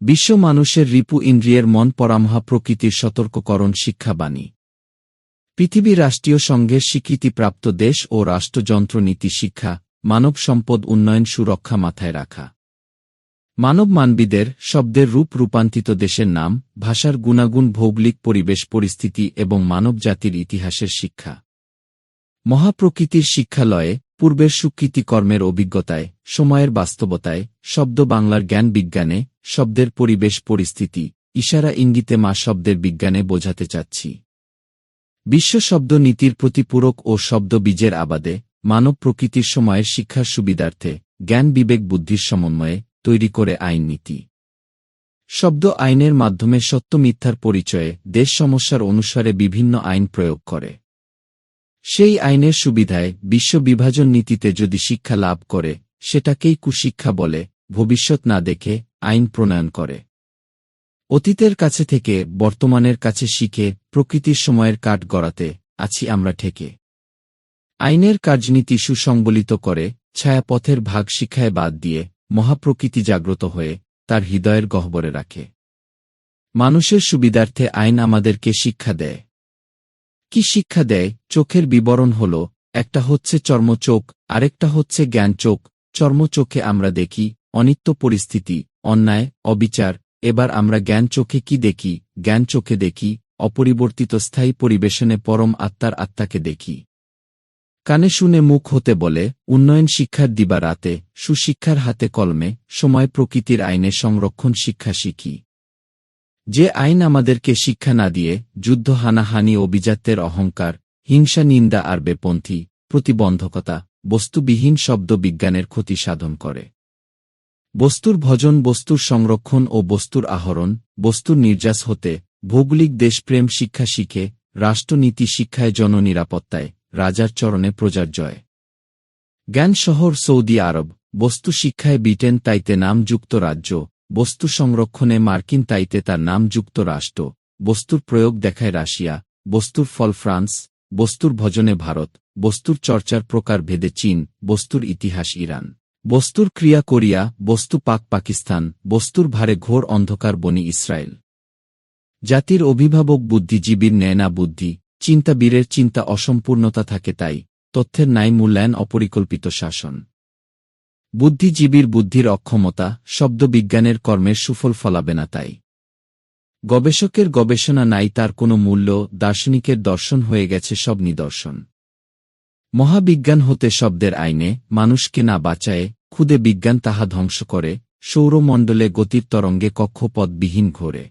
বিশ্ব মানুষের রিপু ইন্দ্রিয়ের মন পরামহা প্রকৃতির সতর্ককরণ শিক্ষাবাণী। পৃথিবী রাষ্ট্রীয় সংঘের স্বীকৃতিপ্রাপ্ত দেশ ও রাষ্ট্রযন্ত্র নীতি শিক্ষা, মানব সম্পদ উন্নয়ন সুরক্ষা মাথায় রাখা। মানব মানবীদের শব্দের রূপ রূপান্তিত দেশের নাম, ভাষার গুণাগুণ, ভৌগোলিক পরিবেশ, পরিস্থিতি এবং মানব জাতির ইতিহাসের শিক্ষা। মহাপ্রকৃতির শিক্ষালয়ে পূর্বের স্বীকৃতি কর্মের অভিজ্ঞতায়, সময়ের বাস্তবতায়, শব্দ বাংলার জ্ঞান বিজ্ঞানে, শব্দের পরিবেশ পরিস্থিতি, ইশারা ইঙ্গিতে মা শব্দের বিজ্ঞানে বোঝাতে চাচ্ছি। বিশ্ব শব্দ নীতির প্রতিপূরক ও শব্দ বীজের আবাদে, মানব প্রকৃতির সময়ের শিক্ষার সুবিধার্থে, জ্ঞান বিবেক বুদ্ধির সমন্বয়ে, তৈরি করে আইন নীতি। শব্দ আইনের মাধ্যমে সত্য মিথ্যার পরিচয়ে, দেশ সমস্যার অনুসারে বিভিন্ন আইন প্রয়োগ করে। সেই আইনের সুবিধায় বিশ্ব বিভাজন নীতিতে যদি শিক্ষা লাভ করে, সেটাকেই কুশিক্ষা বলে, ভবিষ্যৎ না দেখে আইন প্রণয়ন করে। অতীতের কাছে থেকে বর্তমানের কাছে শিখে প্রকৃতির সময়ের কাঠ গড়াতে আছি আমরা ঠেকে। আইনের কার্যনীতি সুসংবলিত করে ছায়াপথের ভাগ শিক্ষায় বাদ দিয়ে মহাপ্রকৃতি জাগ্রত হয়ে তার হৃদয়ের গহ্বরে রাখে। মানুষের সুবিধার্থে আইন আমাদেরকে শিক্ষা দেয়। কি শিক্ষা দেয়? চোখের বিবরণ হল, একটা হচ্ছে চর্মচোখ, আরেকটা হচ্ছে জ্ঞান চোখ চর্মচোখে আমরা দেখি, অনিত্য পরিস্থিতি, অন্যায়, অবিচার। এবার আমরা জ্ঞান চোখে কি দেখি? জ্ঞান চোখে দেখি, অপরিবর্তিত স্থায়ী পরিবেশনে পরম আত্মার আত্মাকে দেখি। কানে শুনে মুখ হতে বলে, উন্নয়ন শিক্ষার দিবা রাতে, সুশিক্ষার হাতে কলমে, সময় প্রকৃতির আইনে সংরক্ষণ শিক্ষা শিখি। যে আইন আমাদেরকে শিক্ষা না দিয়ে যুদ্ধ হানাহানি অভিজাত্যের অহংকার, হিংসা, নিন্দা আর বেপন্থী, প্রতিবন্ধকতা, বস্তুবিহীন শব্দ বিজ্ঞানের ক্ষতি সাধন করে। বস্তুর ভজন, বস্তুর সংরক্ষণ ও বস্তুর আহরণ, বস্তুর নির্যাস হতে ভৌগোলিক দেশপ্রেম শিক্ষা শিখে, রাষ্ট্রনীতি শিক্ষায় জননিরাপত্তায়, রাজার চরণে প্রজার জয়। জ্ঞান শহর সৌদি আরব, বস্তু শিক্ষায় ব্রিটেন তাইতে নাম যুক্তরাজ্য বস্তু সংরক্ষণে মার্কিন তাইতে তার নাম যুক্তরাষ্ট্র, বস্তুর প্রয়োগ দেখায় রাশিয়া, বস্তুর ফল ফ্রান্স, বস্তুর ভজনে ভারত, বস্তুর চর্চার প্রকার ভেদে চীন, বস্তুর ইতিহাস ইরান, বস্তুর ক্রিয়া কোরিয়া, বস্তু পাক পাকিস্তান, বস্তুর ভারে ঘোর অন্ধকার বনি ইসরায়েল। জাতির অভিভাবক বুদ্ধিজীবীর নেয়না বুদ্ধি চিন্তাবীরের চিন্তা অসম্পূর্ণতা থাকে তাই, তথ্যের নাই মূল্যায়ন অপরিকল্পিত শাসন। বুদ্ধিজীবীর বুদ্ধির অক্ষমতা শব্দবিজ্ঞানের কর্মের সুফল ফলাবে না তাই। গবেষকের গবেষণা নাই তার কোনো মূল্য, দার্শনিকের দর্শন হয়ে গেছে সব নিদর্শন। মহাবিজ্ঞান হতে শব্দের আইনে মানুষকে না বাঁচায় খুদে বিজ্ঞান তাহা ধ্বংস করে, সৌরমণ্ডলে গতির তরঙ্গে কক্ষপথবিহীন ঘোরে।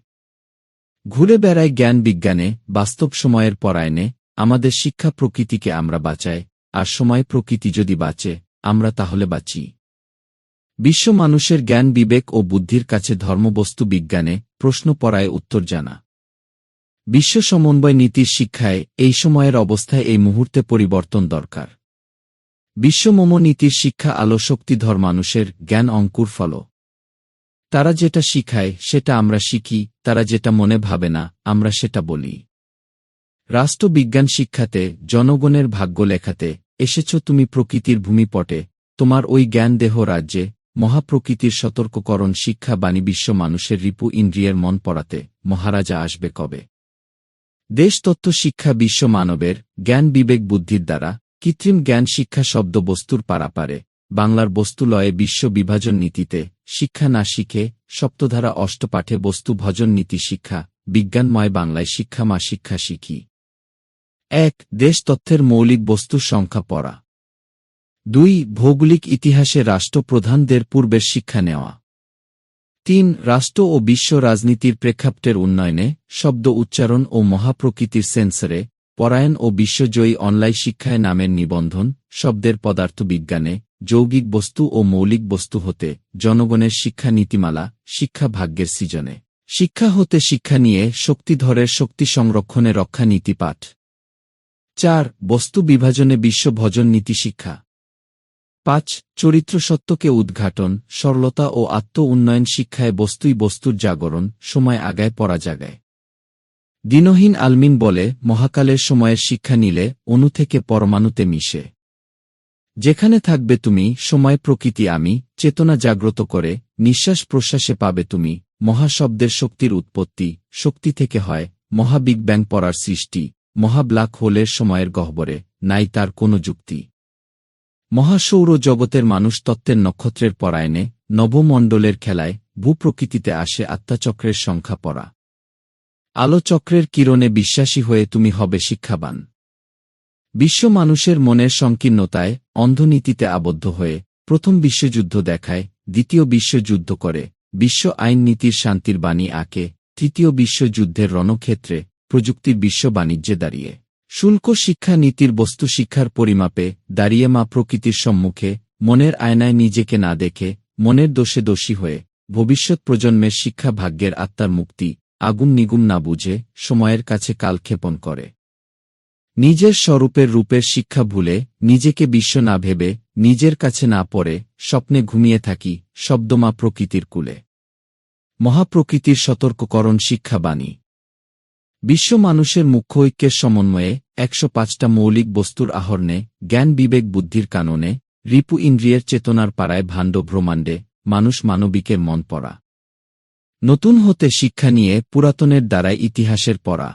ঘুরে বেড়ায় জ্ঞান বিজ্ঞানে, বাস্তব সময়ের পরায়ণে, আমাদের শিক্ষা প্রকৃতিকে আমরা বাঁচায়, আর সময় প্রকৃতি যদি বাঁচে, আমরা তাহলে বাঁচি। বিশ্ব মানুষের জ্ঞান বিবেক ও বুদ্ধির কাছে ধর্মবস্তু বিজ্ঞানে প্রশ্ন পড়ায় উত্তর জানা। বিশ্ব সমন্বয় নীতির শিক্ষায় এই সময়ের অবস্থায় এই মুহূর্তে পরিবর্তন দরকার। বিশ্বমম নীতির শিক্ষা আলো শক্তিধর মানুষের জ্ঞান অঙ্কুর ফল তারা যেটা শিখায়, সেটা আমরা শিখি, তারা যেটা মনে ভাবে না, আমরা সেটা বলি। রাষ্ট্রবিজ্ঞান শিক্ষাতে, জনগণের ভাগ্য লেখাতে, এসেছ তুমি প্রকৃতির ভূমিপটে, তোমার ওই জ্ঞান দেহ রাজ্যে মহাপ্রকৃতির সতর্ককরণ শিক্ষা বাণী বিশ্ব মানুষের রিপু ইন্দ্রিয়ের মন পড়াতে, মহারাজা আসবে কবে? দেশতত্ত্ব শিক্ষা বিশ্ব মানবের জ্ঞান বিবেক বুদ্ধির দ্বারা, কৃত্রিম জ্ঞান শিক্ষা শব্দ বস্তুর পারাপারে, বাংলার বস্তুলয়ে বিশ্ব বিভাজন নীতিতে শিক্ষা না শিখে সপ্তধারা অষ্টপাঠে বস্তু ভজন নীতি শিক্ষা, বিজ্ঞানময় বাংলায় শিক্ষা মা শিক্ষা শিখি। এক দেশ তথ্যের মৌলিক বস্তুর সংখ্যা পড়া। দুই, ভৌগোলিক ইতিহাসে রাষ্ট্রপ্রধানদের পূর্বের শিক্ষা নেওয়া। তিন, রাষ্ট্র ও বিশ্ব রাজনীতির প্রেক্ষাপটের উন্নয়নে শব্দ উচ্চারণ ও মহাপ্রকৃতির সেন্সরে পরায়ণ ও বিশ্বজয়ী অনলাইন শিক্ষায় নামের নিবন্ধন, শব্দের পদার্থবিজ্ঞানে যৌগিক বস্তু ও মৌলিক বস্তু হতে জনগণের শিক্ষা নীতিমালা, শিক্ষা ভাগ্যের সৃজনে। শিক্ষা হতে শিক্ষা নিয়ে শক্তিধরের শক্তি সংরক্ষণে রক্ষা নীতিপাঠ চার, বস্তু বিভাজনে বিশ্ব ভজন নীতি শিক্ষা। পাঁচ, চরিত্র সত্যকে উদ্ঘাটন, সরলতা ও আত্ম উন্নয়ন শিক্ষায় বস্তুই বস্তুর জাগরণ, সময় আগায় পড়া জাগায়। দিনহীন আলমিন বলে, মহাকালের সময়ের শিক্ষা নিলে অনু থেকে পরমাণুতে মিশে। যেখানে থাকবে তুমি, সময় প্রকৃতি আমি, চেতনা জাগ্রত করে, নিঃশ্বাস প্রশ্বাসে পাবে তুমি, মহাশব্দের শক্তির উৎপত্তি, শক্তি থেকে হয়, মহাবিগ ব্যাং পড়ার সৃষ্টি মহাব্ল্যাক হোলের সময়ের গহ্বরে, নাই তার কোনো যুক্তি। মহাসৌর জগতের মানুষ তত্ত্বের নক্ষত্রের পরায়ণে নবমণ্ডলের খেলায় ভূপ্রকৃতিতে আসে আত্মাচক্রের সংখ্যা পড়া আলোচক্রের কিরণে বিশ্বাসী হয়ে তুমি হবে শিক্ষাবান। বিশ্ব মানুষের মনের সংকীর্ণতায় অন্ধনীতিতে আবদ্ধ হয়ে প্রথম বিশ্বযুদ্ধ দেখায়, দ্বিতীয় বিশ্বযুদ্ধ করে, বিশ্ব আইন নীতির শান্তির বাণী আঁকে, তৃতীয় বিশ্বযুদ্ধের রণক্ষেত্রে প্রযুক্তির বিশ্ব বাণিজ্যে দাঁড়িয়ে। শুল্ক শিক্ষা নীতির বস্তু শিক্ষার পরিমাপে দাঁড়িয়ে মা প্রকৃতির সম্মুখে, মনের আয়নায় নিজেকে না দেখে, মনের দোষে দোষী হয়ে, ভবিষ্যৎ প্রজন্মের শিক্ষা ভাগ্যের আত্মার মুক্তি, আগুন নিগুম না বুঝে, সময়ের কাছে কালক্ষেপণ করে। নিজের স্বরূপের রূপের শিক্ষা ভুলে, নিজেকে বিশ্ব না ভেবে, নিজের কাছে না পড়ে, স্বপ্নে ঘুমিয়ে থাকি শব্দমা প্রকৃতির কুলে। মহাপ্রকৃতির সতর্ককরণ শিক্ষাবাণী বিশ্ব মানুষের মুখ্য ঐক্যের সমন্বয়ে একশো পাঁচটা মৌলিক বস্তুর আহরণে, জ্ঞান বিবেক বুদ্ধির কাননে, রিপু ইন্দ্রিয়ের চেতনার পাড়ায় ভাণ্ড ভ্রমাণ্ডে মানুষ মানবিকের মন পড়া। নতুন হতে শিক্ষা নিয়ে পুরাতনের দ্বারাই ইতিহাসের পড়া।